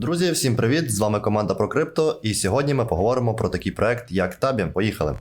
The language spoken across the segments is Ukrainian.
Друзі, всім привіт! З вами команда ProCrypto, і сьогодні ми поговоримо про такий проект, як Табі. Поїхали!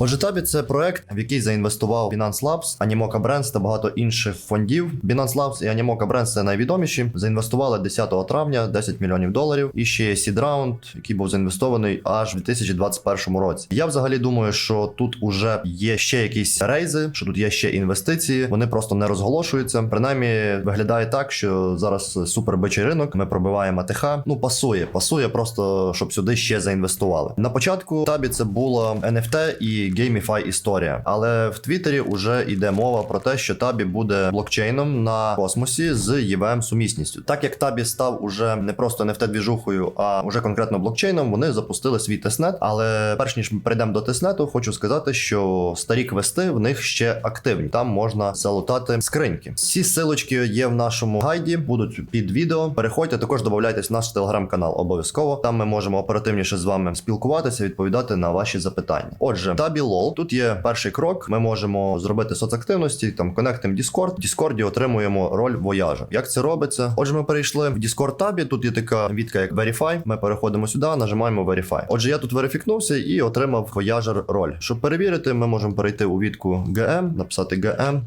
Отже, Табі це проект, в який заінвестував Binance Labs, Animoca Brands та багато інших фондів. Binance Labs і Animoca Brands це найвідоміші. Заінвестували 10 травня 10 мільйонів доларів. І ще є Seed який був заінвестований аж в 2021 році. Я взагалі думаю, що тут уже є ще якісь рейзи, що тут є ще інвестиції. Вони просто не розголошуються. Принаймні виглядає так, що зараз супер бичий ринок. Ми пробиваємо АТХ. Ну пасує, пасує просто, щоб сюди ще заінвестували. На початку табі це було NFT і GameFi історія, але в Твіттері вже йде мова про те, що табі буде блокчейном на космосі з EVM сумісністю. Так як табі став уже не просто NFT двіжухою, а уже конкретно блокчейном, вони запустили свій тестнет. Але перш ніж ми перейдемо до тестнету, хочу сказати, що старі квести в них ще активні. Там можна залутати скриньки. Всі силочки є в нашому гайді, будуть під відео. Переходьте, також додавайтесь в наш телеграм-канал обов'язково. Там ми можемо оперативніше з вами спілкуватися, відповідати на ваші запитання. Отже, табі лол. Тут є перший крок. Ми можемо зробити соцактивності, там конектимо Discord. В Discord отримуємо роль вояжа. Як це робиться? Отже, ми перейшли в Discord табі. Тут є така відка, як Verify. Ми переходимо сюди, нажимаємо Verify. Отже, я тут верифікнувся і отримав вояжер роль. Щоб перевірити, ми можемо перейти у відку GM, написати GM.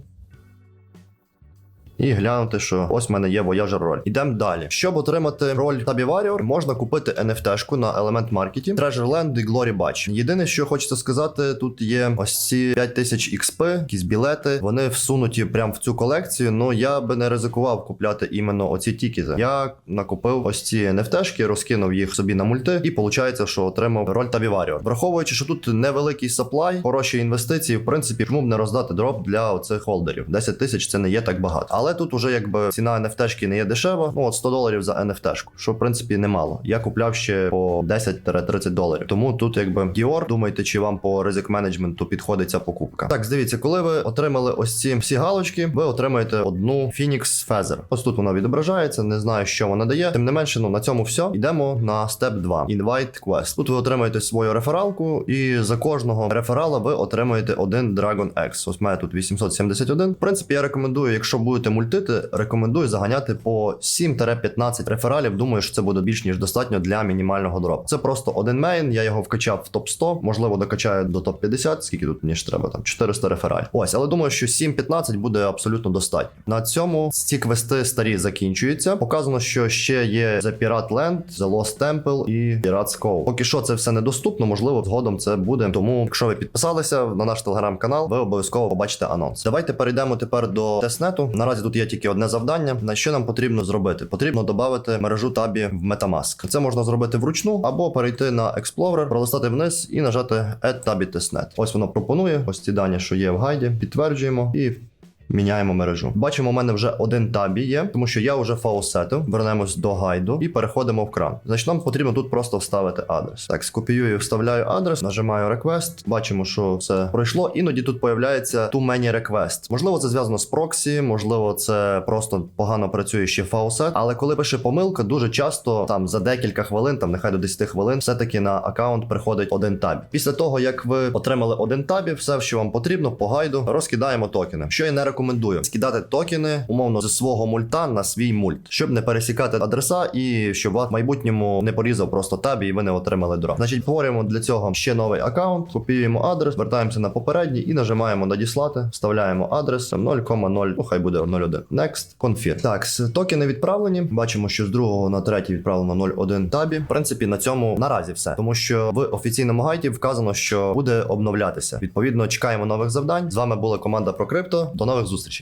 І глянути, що ось в мене є Voyager роль. Ідемо далі. Щоб отримати роль Tabby Warrior, можна купити NFT-шку на Element Market, Treasure Land і Glory Batch. Єдине, що хочеться сказати, тут є ось ці 5000 XP, якісь білети. Вони всунуті прямо в цю колекцію. Ну я би не ризикував купляти іменно оці тікізи. Я накупив ось ці NFT-шки, розкинув їх собі на мульти, і виходить, що отримав роль Tabby Warrior. Враховуючи, що тут невеликий саплай, хороші інвестиції, в принципі, чому б не роздати дроп для оцих холдерів. 10 тисяч це не є так багато. Але тут уже якби ціна NFT-шки не є дешева. Ну от 100 доларів за NFT-шку, що в принципі немало. Я купляв ще по 10-30 доларів. Тому тут якби Dior, думайте, чи вам по ризик менеджменту підходить ця покупка. Так, дивіться, коли ви отримали ось ці всі галочки, ви отримаєте одну Phoenix Feather. Ось тут вона відображається. Не знаю, що вона дає. Тим не менше, ну на цьому все. Йдемо на степ 2. Invite Quest. Тут ви отримаєте свою рефералку, і за кожного реферала ви отримуєте один Dragon X. Ось має тут 871. В принципі, я рекомендую, якщо будете мультити, рекомендую заганяти по 7-15 рефералів. Думаю, що це буде більш ніж достатньо для мінімального дропу. Це просто один мейн. Я його вкачав в топ 100, можливо, докачаю до топ 50. Скільки тут мені ж треба? Там 400 рефералів. Ось, але думаю, що 7-15 буде абсолютно достатньо. На цьому ці квести старі закінчуються. Показано, що ще є The Pirate Land, The Lost Temple і Pirate's Cove. Поки що це все недоступно, можливо, згодом це буде. Тому, якщо ви підписалися на наш телеграм-канал, ви обов'язково побачите анонс. Давайте перейдемо тепер до тестнету. Наразі тут є тільки одне завдання. На що нам потрібно зробити? Потрібно додати мережу табі в Metamask. Це можна зробити вручну або перейти на Explorer, пролистати вниз і нажати Add Tabby Testnet. Ось воно пропонує. Ось ці дані, що є в гайді. Підтверджуємо і. Міняємо мережу. Бачимо, у мене вже один табі є, тому що я вже фаусетив. Вернемось до гайду і переходимо в кран. Значить, нам потрібно тут просто вставити адрес. Так, скопіюю, вставляю адрес, нажимаю request. Бачимо, що все пройшло. Іноді тут появляється too many request. Можливо, це зв'язано з проксі, можливо, це просто погано працює ще фаусет. Але коли пише помилка, дуже часто там за декілька хвилин, там нехай до 10 хвилин, все-таки на аккаунт приходить один табі. Після того, як ви отримали один табі, все, що вам потрібно, по гайду, розкидаємо токени. Що я не рекомендую скидати токени умовно зі свого мульта на свій мульт, щоб не пересікати адреса і щоб вас в майбутньому не порізав просто табі, і ви не отримали дроп. Значить, створюємо для цього ще новий аккаунт, копіюємо адрес, вертаємося на попередній і нажимаємо надіслати, вставляємо адрес 0,0, ну хай буде 0,1. Next, confirm. Так, токени відправлені. Бачимо, що з другого на третій відправлено 0,1 табі. В принципі, на цьому наразі все, тому що в офіційному гайді вказано, що буде обновлятися. Відповідно, чекаємо нових завдань. З вами була команда ProCrypto. До нових зустрічей.